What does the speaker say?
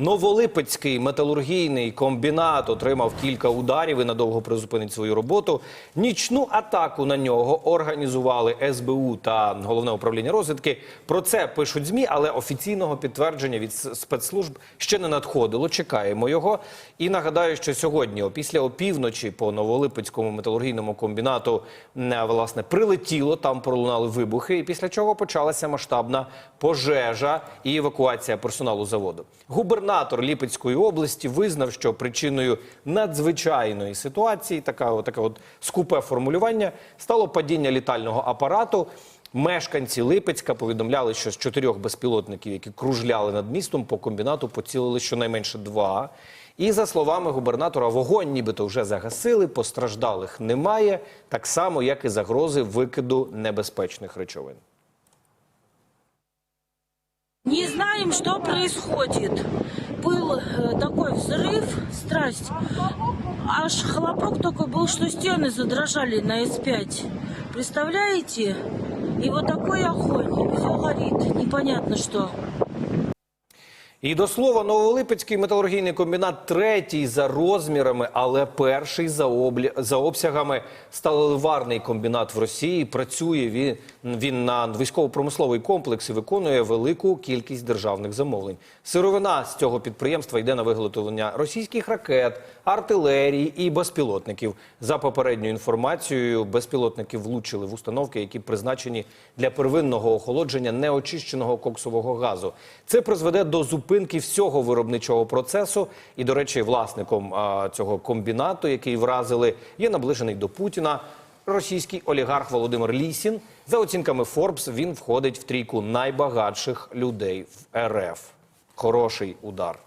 Новолипецький металургійний комбінат отримав кілька ударів і надовго призупинить свою роботу. Нічну атаку на нього організували СБУ та головне управління розвідки. Про це пишуть змі, але офіційного підтвердження від спецслужб ще не надходило. Чекаємо його. І нагадаю, що сьогодні, опісля опівночі, по Новолипецькому металургійному комбінату, власне, прилетіло, там пролунали вибухи, і після чого почалася масштабна пожежа і евакуація персоналу заводу. Губернатор Ліпецької області визнав, що причиною надзвичайної ситуації, така, таке от скупе формулювання, стало падіння літального апарату. Мешканці Липецька повідомляли, що з чотирьох безпілотників, які кружляли над містом, по комбінату поцілили щонайменше два. І за словами губернатора, вогонь нібито вже загасили, постраждалих немає, так само як і загрози викиду небезпечних речовин. Не знаем, что происходит Был э, такой взрыв, страсть. Аж хлопок такой был, что стены задрожали на С5. Представляете? И вот такой огонь. Все горит. Непонятно что. І до слова, Новолипецький металургійний комбінат третій за розмірами, але перший за, облі... за обсягами сталеливарний комбінат в Росії. Працює він, він на військово-промисловий комплекс і виконує велику кількість державних замовлень. Сировина з цього підприємства йде на виготовлення російських ракет, артилерії і безпілотників. За попередньою інформацією, безпілотники влучили в установки, які призначені для первинного охолодження неочищеного коксового газу. Це призведе до зупинки всього виробничого процесу. І, до речі, власником цього комбінату, який вразили, є наближений до Путіна. Російський олігарх Володимир Лісін. За оцінками Форбс він входить в трійку найбагатших людей в РФ. Хороший удар.